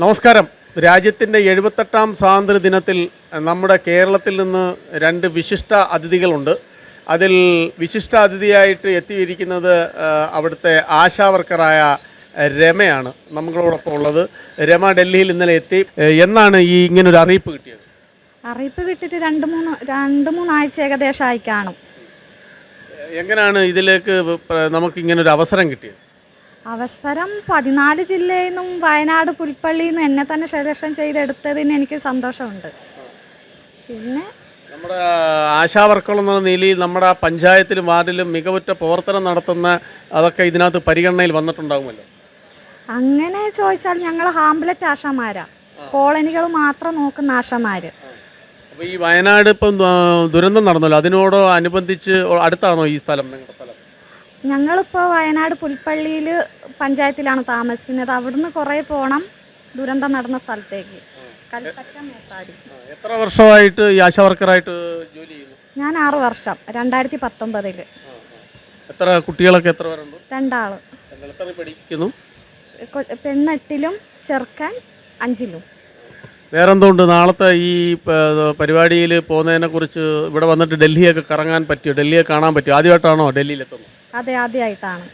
നമസ്കാരം. രാജ്യത്തിന്റെ എഴുപത്തെട്ടാം സ്വാതന്ത്ര്യ ദിനത്തിൽ നമ്മുടെ കേരളത്തിൽ നിന്ന് രണ്ട് വിശിഷ്ട അതിഥികളുണ്ട്. അതിൽ വിശിഷ്ട അതിഥിയായിട്ട് എത്തിയിരിക്കുന്നത് അവിടുത്തെ ആശാവർക്കറായ രമയാണ് നമ്മളോടൊപ്പം ഉള്ളത്. രമ ഡൽഹിയിൽ ഇന്നലെ എത്തി. എന്നാണ് ഈ ഇങ്ങനൊരു അറിയിപ്പ് കിട്ടിയത്? അറിയിപ്പ് കിട്ടിയിട്ട് രണ്ട് മൂന്ന് രണ്ട് മൂന്നാഴ്ച ഏകദേശമായി കാണും. എങ്ങനെയാണ് ഇതിലേക്ക് നമുക്ക് ഇങ്ങനൊരു അവസരം കിട്ടിയത്? അവസരം പതിനാല് ജില്ലയിൽ നിന്നും വയനാട് പുൽപ്പള്ളിയിൽ നിന്ന് എന്നെ തന്നെ സെലക്ഷൻ ചെയ്തെടുത്തതിന് എനിക്ക് സന്തോഷമുണ്ട്. പിന്നെ? നമ്മുടെ ആശാവർക്കർ എന്ന നിലയിൽ നമ്മുടെ പഞ്ചായത്തിലും വാർഡിലും മികവുറ്റ പ്രവർത്തനം നടത്തുന്ന അതൊക്കെ ഇതിനകത്ത് പരിഗണനയിൽ വന്നിട്ടുണ്ടാകുമല്ലോ അങ്ങനെ ചോദിച്ചാൽ ഞങ്ങൾ ഹാംബ്ലറ്റ് ആശമാരാ. കോളനികൾ മാത്രം നോക്കുന്ന ആശമാര്. അപ്പോൾ ഈ വയനാട് ഇപ്പം ദുരന്തം നടന്നല്ലോ. അതിനോട് അനുബന്ധിച്ച് അടുത്താണോ ഈ സ്ഥലം നിങ്ങളുടെ സ്ഥലം? ഞങ്ങളിപ്പോൾ വയനാട് പുൽപ്പള്ളിയിൽ പഞ്ചായത്തിലാണ് താമസിക്കുന്നത്. അവിടുന്ന് കുറേ പോകണം ദുരന്തം നടന്ന സ്ഥലത്തേക്ക്. കൽപ്പറ്റ എത്ര വർഷമായിട്ട് ഈ ആശാവർക്കറായിട്ട് ജോലി ചെയ്യുന്നു? ഞാൻ ആറ് വർഷം രണ്ടായിരത്തി പത്തൊമ്പതിൽ. എത്ര കുട്ടികളൊക്കെ എത്ര പേരുണ്ട്? രണ്ടാൾ പഠിക്കുന്നു? പെണ്ണെട്ടിലും ചെറുക്കൻ അഞ്ചിലും. വേറെന്തുണ്ട് നാളത്തെ ഈ പരിപാടിയിൽ പോകുന്നതിനെ കുറിച്ച് ഇവിടെ വന്നിട്ട് ഡൽഹിയൊക്കെ കറങ്ങാൻ പറ്റിയോ? ഡൽഹിയെ കാണാൻ പറ്റിയോ? ആദ്യമായിട്ടാണോ ഡൽഹിയിൽ എത്തുന്നത് അതെ ആദ്യമായിട്ടാണ്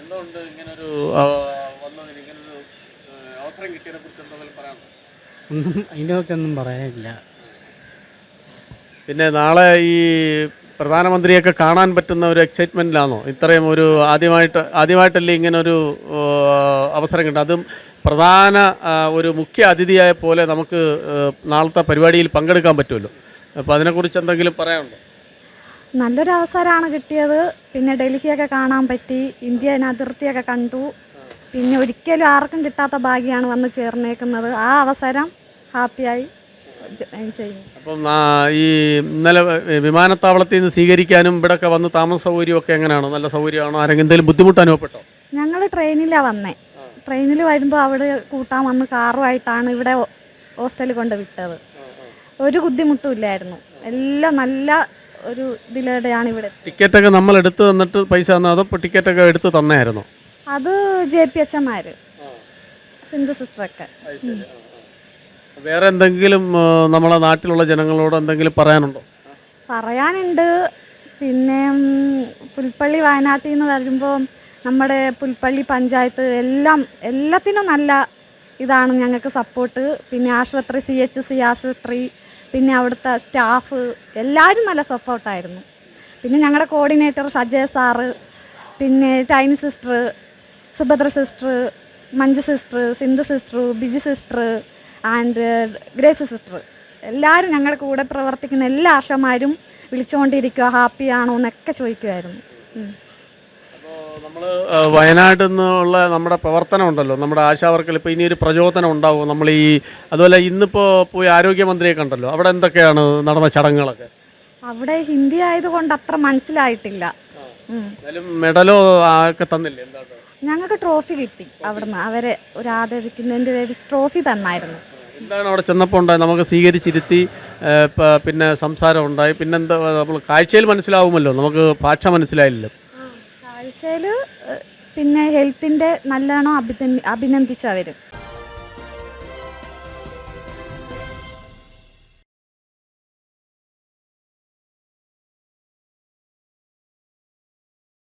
എന്തുകൊണ്ട് ഇങ്ങനൊരു വന്നതിന് ഇങ്ങനൊരു അവസരം കിട്ടിയതിനെ കുറിച്ച് എന്തെങ്കിലും പറയാനുണ്ടോ ഒന്നും അതിനെ കുറിച്ചൊന്നും പറയാനില്ല. പിന്നെ നാളെ ഈ പ്രധാനമന്ത്രിയൊക്കെ കാണാൻ പറ്റുന്ന ഒരു എക്സൈറ്റ്മെന്റിലാണോ ഇത്രയും ഒരു ആദ്യമായിട്ട് ആദ്യമായിട്ടല്ലേ ഇങ്ങനെ ഒരു അവസരം കിട്ടും അതും പ്രധാന ഒരു മുഖ്യ അതിഥിയായ പോലെ നമുക്ക് നാളത്തെ പരിപാടിയിൽ പങ്കെടുക്കാൻ പറ്റുമല്ലോ. അപ്പോൾ അതിനെക്കുറിച്ച് എന്തെങ്കിലും പറയാനുണ്ടോ? നല്ലൊരു അവസരമാണ് കിട്ടിയത്. പിന്നെ ഡൽഹിയൊക്കെ കാണാൻ പറ്റി. ഇന്ത്യൻ അതിർത്തിയൊക്കെ കണ്ടു. പിന്നെ ഒരിക്കലും ആർക്കും കിട്ടാത്ത ഭാഗ്യമാണ് വന്ന് ചേർന്നേക്കുന്നത്. ആ അവസരം ഹാപ്പിയായി. ചെയ്യും. അപ്പം ഈ ഇന്നലെ വിമാനത്താവളത്തിൽ നിന്ന് സ്വീകരിക്കാനും ഇവിടെയൊക്കെ വന്ന് താമസ സൗകര്യമൊക്കെ എങ്ങനെയാണോ? നല്ല സൗകര്യമാണോ? ആരെങ്കിലും എന്തെങ്കിലും ബുദ്ധിമുട്ട് അനുഭവപ്പെട്ടോ ഞങ്ങൾ ട്രെയിനിലാണ് വന്നേ. ട്രെയിനിൽ വരുമ്പോൾ അവിടെ കൂട്ടാൻ വന്ന് കാറുമായിട്ടാണ് ഇവിടെ ഹോസ്റ്റലിൽ കൊണ്ട് വിട്ടത്. ഒരു ബുദ്ധിമുട്ടും ഇല്ലായിരുന്നു. എല്ലാം നല്ല ഒരു ഇതിലൂടെയാണ് ഇവിടെ ടിക്കറ്റ് ഒക്കെ നമ്മൾ എടുത്ത് തന്നിട്ട് പൈസ തന്നോ? അതോ ടിക്കറ്റ് ഒക്കെ എടുത്ത് തന്നായിരുന്നോ അത് ജെ പി എച്ചന്മാർ സിന്ധു സിസ്റ്ററൊക്കെ. വേറെ എന്തെങ്കിലും നമ്മുടെ നമ്മളെ നാട്ടിലുള്ള ജനങ്ങളോട് എന്തെങ്കിലും പറയാനുണ്ടോ? പറയാനുണ്ട്. പിന്നെ പുൽപ്പള്ളി വയനാട്ടിൽ നിന്ന് വരുമ്പോൾ നമ്മുടെ പുൽപ്പള്ളി പഞ്ചായത്ത് എല്ലാം എല്ലാത്തിനും നല്ല ഇതാണ് ഞങ്ങൾക്ക് സപ്പോർട്ട് പിന്നെ ആശുപത്രി സി എച്ച് സി ആശുപത്രി പിന്നെ അവിടുത്തെ സ്റ്റാഫ് എല്ലാവരും നല്ല സപ്പോർട്ടായിരുന്നു പിന്നെ ഞങ്ങളുടെ കോർഡിനേറ്റർ ഷജയ സാറ് പിന്നെ Tiny sister Subhadra sister Manju sister Sindhu sister Biju sister and Grace sister എല്ലാവരും ഞങ്ങളുടെ കൂടെ പ്രവർത്തിക്കുന്ന എല്ലാ ആശമാരും വിളിച്ചുകൊണ്ടിരിക്കുക ഹാപ്പിയാണോ എന്നൊക്കെ ചോദിക്കുമായിരുന്നു നമ്മൾ വയനാട്ടിൽ നിന്നുള്ള നമ്മുടെ പ്രവർത്തനം ഉണ്ടല്ലോ. നമ്മുടെ ആശാവർക്കൽ ഇപ്പോൾ ഇനി ഒരു പ്രചോദനം ഉണ്ടാവും. നമ്മൾ ഈ അതുപോലെ ഇന്നിപ്പോൾ പോയി ആരോഗ്യമന്ത്രിയെ കണ്ടല്ലോ അവിടെ എന്തൊക്കെയാണ് നടന്ന ചടങ്ങുകളൊക്കെ? അവിടെ ഹിന്ദി ആയതുകൊണ്ട് അത്ര മനസ്സിലായിട്ടില്ല. എന്നാലും മെഡലോ ഒക്കെ തന്നില്ലേ? എന്താണ് ഞങ്ങൾക്ക് ട്രോഫി കിട്ടി അവിടുന്ന്. അവരെ ഒരു ആദരിക്കുന്നതിന്റെ പേര് ട്രോഫി തന്നായിരുന്നു. എന്താണ് അവിടെ ചെന്നപ്പോൾ ഉണ്ടായി നമുക്ക് സ്വീകരിച്ചിരുത്തി പിന്നെ സംസാരം ഉണ്ടായി. പിന്നെന്താ നമ്മൾ കാഴ്ചയിൽ മനസ്സിലാവുമല്ലോ. നമുക്ക് ഭാഷ മനസ്സിലായില്ലല്ലോ. കാഴ്ചയിൽ പിന്നെ ഹെൽത്തിന്റെ നല്ലോണം അഭിനന്ദി അഭിനന്ദിച്ചു അവർ